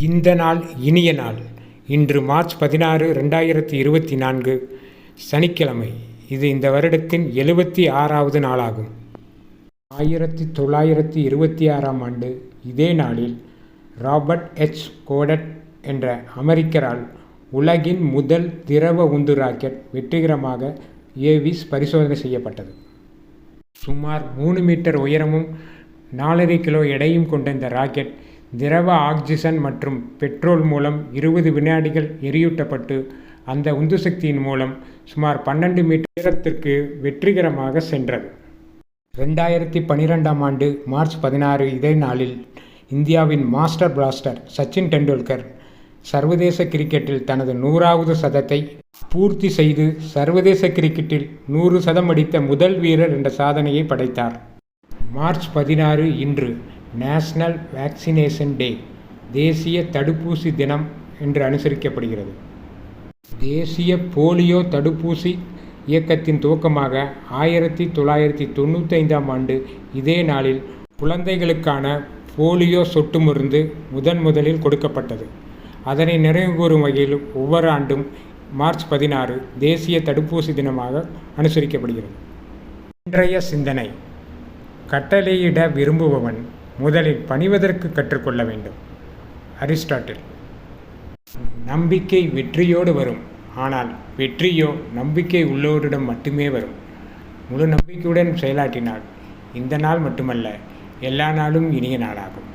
இந்த நாள் இனிய நாள். இன்று மார்ச் பதினாறு ரெண்டாயிரத்தி இருபத்தி நான்கு. சனிக்கிழமை. இது இந்த வருடத்தின் எழுபத்தி ஆறாவது நாளாகும். ஆயிரத்தி தொள்ளாயிரத்தி இருபத்தி ஆறாம் ஆண்டு இதே நாளில் ராபர்ட் எச். கோடட் என்ற அமெரிக்கரால் உலகின் முதல் திரவ உந்து ராக்கெட் வெற்றிகரமாக ஏவிஸ் பரிசோதனை செய்யப்பட்டது. சுமார் மூணு மீட்டர் உயரமும் நாலரை கிலோ எடையும் கொண்ட இந்த ராக்கெட் திரவ ஆக்சிஜன் மற்றும் பெட்ரோல் மூலம் இருபது வினாடிகள் எரியூட்டப்பட்டு அந்த உந்து சக்தியின் மூலம் சுமார் பன்னெண்டு மீட்டர் உயரத்திற்கு வெற்றிகரமாக சென்றது. ரெண்டாயிரத்தி பன்னிரெண்டாம் ஆண்டு மார்ச் பதினாறு இதே நாளில் இந்தியாவின் மாஸ்டர் பிளாஸ்டர் சச்சின் டெண்டுல்கர் சர்வதேச கிரிக்கெட்டில் தனது நூறாவது சதத்தை பூர்த்தி செய்து சர்வதேச கிரிக்கெட்டில் நூறு சதம் அடித்த முதல் வீரர் என்ற சாதனையை படைத்தார். மார்ச் பதினாறு இன்று நேஷனல் வேக்சினேஷன் டே தேசிய தடுப்பூசி தினம் என்று அனுசரிக்கப்படுகிறது. தேசிய போலியோ தடுப்பூசி இயக்கத்தின் துவக்கமாக ஆயிரத்தி தொள்ளாயிரத்தி தொண்ணூத்தைந்தாம் ஆண்டு இதே நாளில் குழந்தைகளுக்கான போலியோ சொட்டு மருந்து முதன் முதலில் கொடுக்கப்பட்டது. அதனை நினைவுகூரும் வகையில் ஒவ்வொரு ஆண்டும் மார்ச் பதினாறு தேசிய தடுப்பூசி தினமாக அனுசரிக்கப்படுகிறது. இன்றைய சிந்தனை. கட்டளையிட விரும்புபவன் முதலில் பணிவதற்கு கற்றுக்கொள்ள வேண்டும். அரிஸ்டாட்டில். நம்பிக்கை வெற்றியோடு வரும். ஆனால் வெற்றியோ நம்பிக்கை உள்ளோரிடம் மட்டுமே வரும். முழு நம்பிக்கையுடன் செயலாற்றினால் இந்த நாள் மட்டுமல்ல எல்லா நாளும் இனிய நாளாகும்.